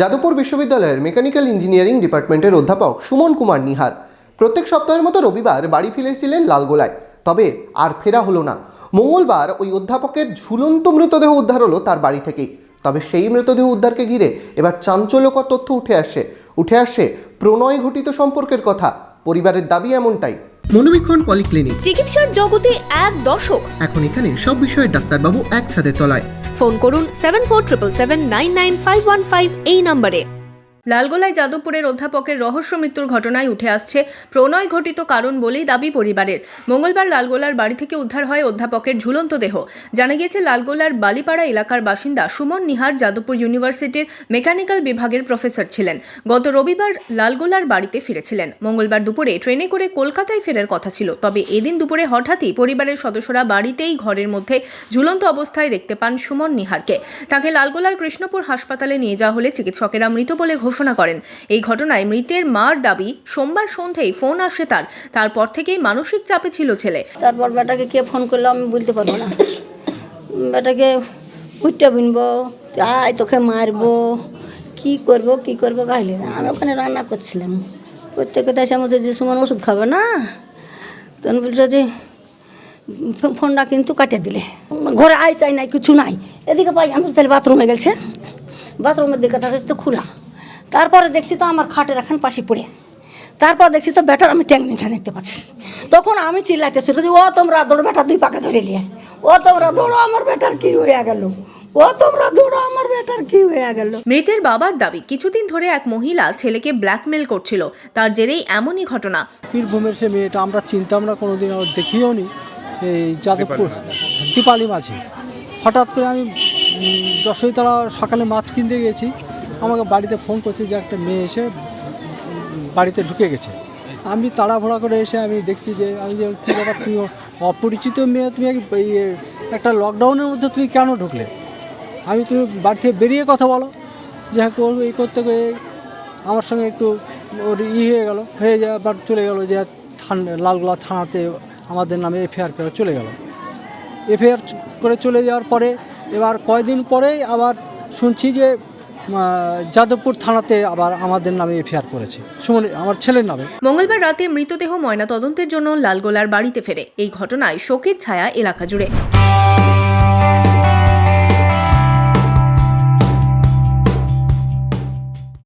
যাদবপুর বিশ্ববিদ্যালয়ের mechanical engineering ডিপার্টমেন্টের অধ্যাপক সুমন কুমার নিহার। প্রত্যেক সপ্তাহের মতো রবিবার বাড়ি ফিরেছিলেন লালগোলায়। তবে আর ফেরা হলো না। মঙ্গলবার ওই অধ্যাপকের ঝুলন্ত মৃতদেহ উদ্ধার হলো তার বাড়ি থেকেই। তবে সেই মৃতদেহ উদ্ধারকে ঘিরে এবার চাঞ্চল্যকর তথ্য উঠে আসে উঠে আসে প্রণয় ঘটিত সম্পর্কের কথা। পরিবারের দাবি এমনটাই। মনোবীক্ষণ পলিক্লিনিক। চিকিৎসার জগতে এক দশক। এখন এখানে সব বিষয়ে ডাক্তারবাবু একসাথে তলায়। ফোন করুন seven four triple seven nine nine five one five এই নম্বরে। লালগোলায় যাদবপুরের অধ্যাপকের রহস্য মৃত্যুর ঘটনায় উঠে আসছে প্রণয় ঘটিত কারণ বলেই দাবি পরিবারের। মঙ্গলবার লালগোলার বাড়ি থেকে উদ্ধার হয় অধ্যাপকের ঝুলন্ত দেহ। জানা গিয়েছে, লালগোলার বালিপাড়া এলাকার বাসিন্দা সুমন নিহার যাদবপুর ইউনিভার্সিটির মেকানিক্যাল বিভাগের প্রফেসর ছিলেন। গত রবিবার লালগোলার বাড়িতে ফিরেছিলেন। মঙ্গলবার দুপুরে ট্রেনে করে কলকাতায় ফেরার কথা ছিল। তবে এদিন দুপুরে হঠাৎই পরিবারের সদস্যরা বাড়িতেই ঘরের মধ্যে ঝুলন্ত অবস্থায় দেখতে পান সুমন নিহারকে। তাকে লালগোলার কৃষ্ণপুর হাসপাতালে নিয়ে যাওয়া হলে চিকিৎসকেরা মৃত বলে ঘোষণা করেন। এই ঘটনায় মৃতের মার দাবি, সোমবার সন্ধ্যেই ফোন আসে তার। তারপর থেকেই মানসিক চাপে ছিল ছেলে। তারপর বেটাকে কে ফোন করল আমি বলতে পারব না। বেটাকে উঠতে বুনবো আয় তোকে মারবো। কি করব কি করব গাইলে না। আমি ওখানে রান্না করছিলাম। করতে করতে এসে বলছে যে সময় ওষুধ খাবে না? তখন বলছে যে ফোনটা কিন্তু কাটিয়ে দিলে। ঘরে আয়, চাই নাই, কিছু নাই। এদিকে পাই, আমি তাহলে বাথরুমে গেছে বাথরুমের দিকে তাকে তো খোলা। তারপরে দেখছি তো আমার খাটের এখন পাশে পড়ে। তারপর দেখছি তো ব্যাটার আমি ট্যাঙ্ক নিখা দেখতে পাচ্ছি। তখন আমি চিল্লাইতে শুরু করছি ও তোমরা দৌড়ো বেটা দুই পাকে ধরে নিয়ে। ও তোমরা দৌড়ো আমার বেটার কি হয়ে গেল? ও তোমরা দৌড়ো আমার বেটার কি হয়ে গেল? মৃতের বাবার দাবি কিছুদিন ধরে এক মহিলা ছেলেকে ব্ল্যাকমেল করছিল। তার জেরেই এমনই ঘটনা। বীরভূমের সে মেয়েটা আমরা চিনতাম না কোনো দিন দেখিও নি। এই যাদবপুর দীপালি মাঝি। হঠাৎ করে আমি যশোরতলা সকালে মাছ কিনতে গেছি। আমাকে বাড়িতে ফোন করছে যে একটা মেয়ে এসে বাড়িতে ঢুকে গেছে। আমি তাড়াহুড়া করে এসে আমি দেখছি যে আমি যে তুমি অপরিচিত মেয়ে, তুমি এক- একটা লকডাউনের মধ্যে তুমি কেন ঢুকলে? আমি তুমি বাড়ি থেকে বেরিয়ে কথা বলো। যে হ্যাঁ এই করতে করে আমার সঙ্গে একটু ওর ই হয়ে গেল, হয়ে যায় আবার চলে গেল যে থান লালগোলা থানাতে আমাদের নামে এফআইআর করে চলে গেল। এফআইআর করে চলে যাওয়ার পরে এবার কয়দিন পরেই আবার শুনছি যে যাদবপুর থানাতে আবার আমাদের নামে এফআইআর করেছে। সুমন, আমার ছেলের নামে। মঙ্গলবার রাতে মৃতদেহ ময়না তদন্তের জন্য লালগোলার বাড়িতে ফেরে। এই ঘটনায় শোকের ছায়া এলাকা জুড়ে।